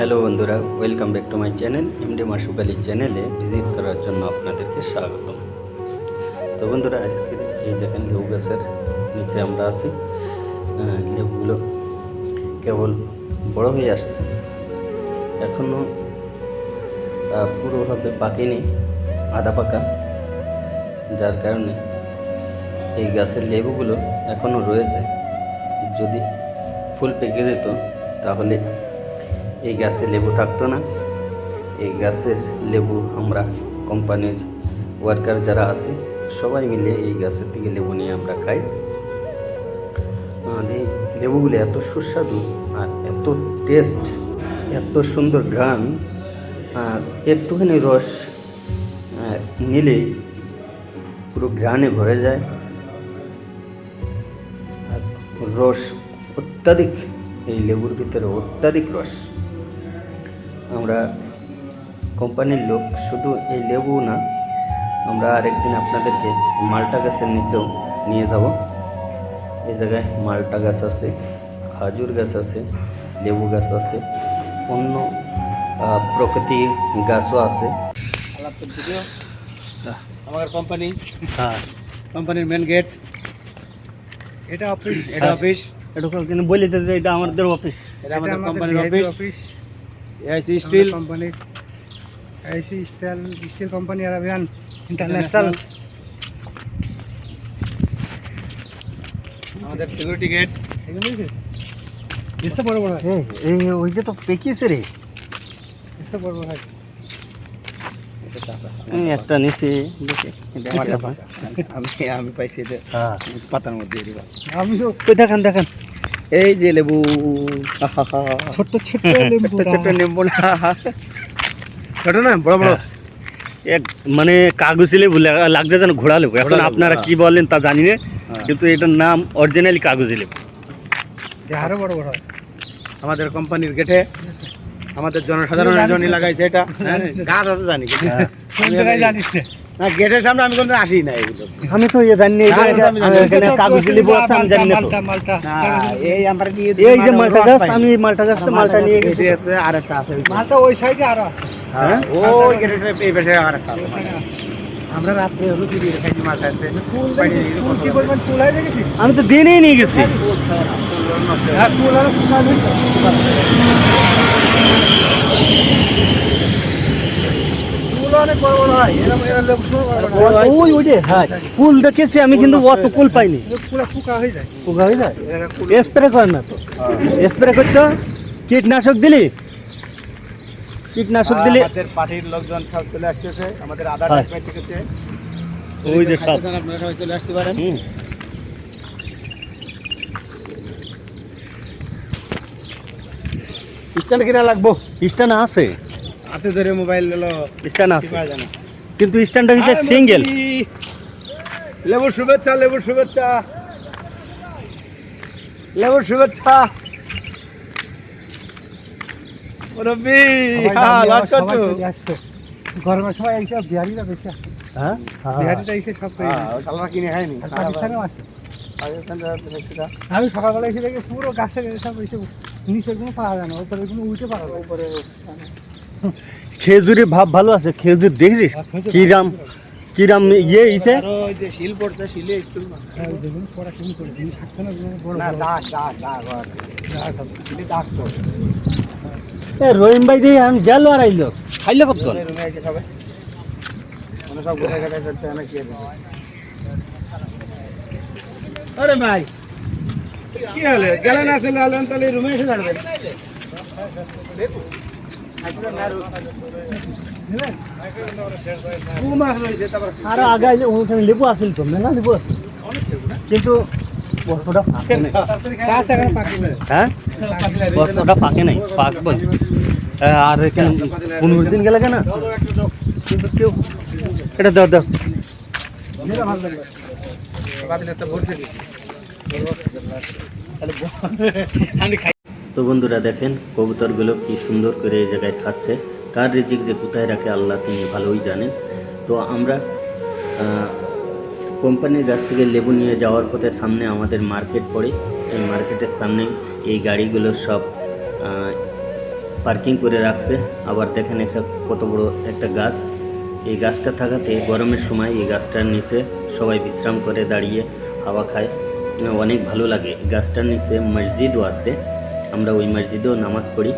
Hello বন্ধুরা welcome back to my channel MD Masuk Ali চ্যানেলে ভিজিট করার জন্য আপনাদেরকে স্বাগত। তো বন্ধুরা আজকে এই দেখেন লেবু গাছের নিচে আমরা আছি। লেবুগুলো কেবল বড় হয়ে আসছে। এখনও পুরোভাবে পাকেনি, আধা পাকা। যার কারণে এই গাছের লেবুগুলো এখনও রয়েছে। যদি ফুল পেকে যেত, তাহলে এই গাছে লেবু থাকতো না। এই গাছের লেবু আমরা কোম্পানির ওয়ার্কার যারা আছে, সবাই মিলে এই গাছের থেকে লেবু নিয়ে আমরা খাই। আর এই লেবুগুলো এত সুস্বাদু আর এত টেস্ট এত সুন্দর ঘ্রাণ আর একটুখানি রস নিলেই পুরো ঘ্রাণে ভরে যায়। আর রস অত্যাধিক, এই লেবুর ভিতরে অত্যাধিক রস। আমরা কোম্পানির লোক শুধু এই লেবু না আমরা আরেকদিন আপনাদেরকে মালটা গাছের নিচেও নিয়ে যাব। এই জায়গায় মালটা গাছ আছে খাজুর গাছ আছে লেবু গাছ আছে অন্য প্রকৃতির গাছও আছে। আমার কোম্পানি। হ্যাঁ। কোম্পানির মেন গেট এটা অফিস এটা অফিস এটা কিন্তু বলে দিতে এটা আমাদের অফিস এটা আমাদের কোম্পানির অফিস এআইসি স্টিল। কোম্পানির IC steel steel company Arabian international আমাদের সিকিউরিটি গেট এসে বড় বড় হয়। এই ওইটা তো পেকিয়েছে রে। এসে বড় বড় হয়। একটা নিচে। আমি আমি পাইছি হ্যাঁ। পাতার মধ্যে দিবা। আমিও ওই দেখান দেখান। এই যে লেবু। আহাহা। ছোট্ট ছোট্ট লেবু ছোট্ট ছোট্ট নেব না। ছোট না বড় বড়। এক মানে কাগজি লেবু লাগছে যেন ঘোড়া লেবু। এখন আপনারা হ্যাঁ। কি বলেন তা জানি না হ্যাঁ। কিন্তু এটার নাম অরিজিনালি কাগজি লেবু। আরও বড় বড় আমাদের কোম্পানির গেটে আমাদের জনসাধারণের জন্য লাগাইছে এটা। হ্যাঁ, গাছ আছে জানি জানিস না। না গেটের সামনে আমি কোনো আসি না এগুলো। আমি তো ইয়ে জানি না এটা- এটা- আমি জানি না। এখানে কাগজি লেবু আছে আমি জানি না তো। মালটা। মালটা না, এই আমরা কি এই যে মালটা গাছ আমি মালটা গাছ তো মালটা নিয়ে গেছি। আর একটা আছে ওই যে। মালটা ওই সাইডে আরও আছে। হ্যাঁ ওই গেটের এই পাশে আর একটা আছে। মালটা। আমরা রাত্রে রুচি দিয়ে খাইছি মালটা আছে ফুল ফুল কি করবেন ফুল হয়ে দেখেছিস? আমি তো দিনেই নিয়ে গেছি। হ্যাঁ ফুল আর ফুল আছে ফুল অনেক বড় বড় হয়। এরকম বড় হয়। ওই ওই হ্যাঁ ফুল দেখেছি আমি কিন্তু অত ফুল পাইনি। পুরো ফুকা হয়ে যায়। পোকা হয়ে যায়? স্প্রে করে না তো। স্প্রে করতো কীটনাশক দিলি? কীটনাশক দিলি? আমাদের পার্টির লোকজন সব চলে আসতেছে। আমাদের আধার হ্যাঁ। থেকে ওই যে সব আপনারা সবাই চলে আসতে পারেন। স্ট্যান্ড কিনা লাগবো? স্ট্যান্ড আছে। হাতে ধরে মোবাইল হলো স্ট্যান্ড আছে। কিন্তু স্ট্যান্ডটা হচ্ছে সিঙ্গেল? লেবুর শুভেচ্ছা লেবুর শুভেচ্ছা। লেবুর শুভেচ্ছা। রবি হ্যাঁ লাজ করছ? গরমের সময় এইসব বিহারিরা বেশি আসে হ্যাঁ? বিহারিরা এসে সব করে হ্যাঁ ওই সালমা কিনে খায়নি। পাকিস্তানেও আসে পাকিস্তান যাওয়ার সেটা আমি সকালবেলা এসে দেখি পুরো গাছের সব এসে নিচের কোনো পাওয়া যায় না উপরে কোনো উল্টে পাওয়া যায় উপরে খেজুরের ভাব ভালো আছে খেজুর দেখছিস কিরাম কিরাম ইয়ে ইসে আরও ওই যে শিল পড়ছে শিলে একটু না হ্যাঁ, রহিম ভাই দিয়ে আমি গেল আর আইলো। খাইলে কতক্ষণ রুমে এসে খাবে। মানে সব গোটা গাটা করতে অনেক কি আরে ভাই। কি হলো? গেলেন না চলে আলেন তাহলে রুমে এসে দাঁড়াবেন। বুঝলেন? দু মাস রয়েছে তারপর আর আগে যে ওখানে লেবু আসিল তো মেলা লেবু আছে কিন্তু অতটা পাকে নাই গাছ এখন পাকেনি। হ্যাঁ অতটা পাকে নাই পাক বল আর এখানে পনেরো দিন গেলে কেন কিন্তু কেউ এটা দাও দাও যেটা ভালো লাগে। বাতিলে তো বন্ধুরা দেখেন, কবুতরগুলো কি সুন্দর করে এই জায়গায় খাচ্ছে। কার রিজিক যে কোথায় রাখে আল্লাহ তিনি ভালোই জানেন। তো আমরা কোম্পানির কাছ থেকে লেবু নিয়ে যাওয়ার পথে সামনে আমাদের মার্কেট পড়ে। এই মার্কেটের সামনে এই গাড়িগুলো সব পার্কিং করে রাখছে। আবার দেখেন একটা কত বড় একটা গাছ। এই গাছটা থাকাতে গরমের সময় এই গাছটার নিচে সবাই বিশ্রাম করে দাঁড়িয়ে হাওয়া খায়। অনেক ভালো লাগে। গাছটার নিচে মসজিদও আছে। আমরা ওই মসজিদেও নামাজ পড়ি।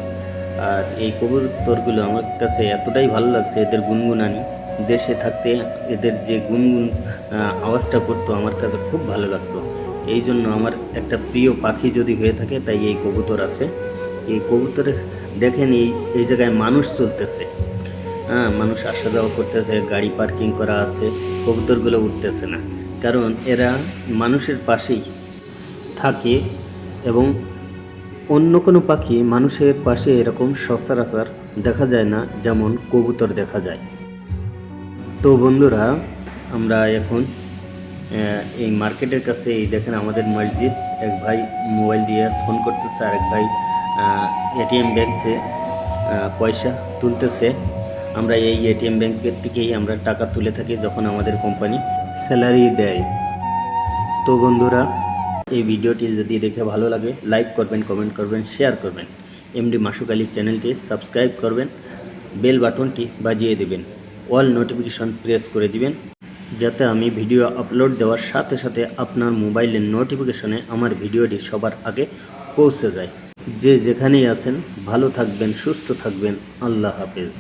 আর এই কবুতরগুলো আমার কাছে এতটাই ভালো লাগছে, এদের গুনগুনানি। দেশে থাকতে এদের যে গুনগুন আওয়াজটা করতো আমার কাছে খুব ভালো লাগতো। এই জন্য আমার একটা প্রিয় পাখি যদি হয়ে থাকে, তাই এই কবুতর আছে। এই কবুতরের দেখেন, এই এই জায়গায় মানুষ চলতেছে। হ্যাঁ মানুষ আসা যাওয়া করতেছে, গাড়ি পার্কিং করা আছে, কবুতরগুলো উঠতেছে না। কারণ এরা মানুষের পাশেই থাকে এবং অন্য কোনো পাখি মানুষের পাশে এরকম সচরাচর দেখা যায় না, যেমন কবুতর দেখা যায়। তো বন্ধুরা, আমরা এখন এই মার্কেটের কাছে এই দেখেন আমাদের মসজিদ এক ভাই মোবাইল দিয়ে ফোন করতেছে আর এক ভাই এটিএম ব্যাংকে পয়সা তুলতেছে। আমরা এই এটিএম ব্যাংকের থেকেই আমরা টাকা তুলে থাকি যখন আমাদের কোম্পানি স্যালারি দেয়। তো বন্ধুরা এই ভিডিওটি যদি দেখে ভালো লাগে লাইক করবেন কমেন্ট করবেন শেয়ার করবেন। এমডি মাসুক আলীর চ্যানেলটি সাবস্ক্রাইব করবেন বেল বাটনটি বাজিয়ে দেবেন অল নোটিফিকেশন প্রেস করে দিবেন, যাতে আমি ভিডিও আপলোড দেওয়ার সাথে সাথে আপনার মোবাইলের নোটিফিকেশনে আমার ভিডিওটি সবার আগে পৌঁছে যায়। যে যেখানেই আছেন, ভালো থাকবেন, সুস্থ থাকবেন, আল্লাহ হাফেজ।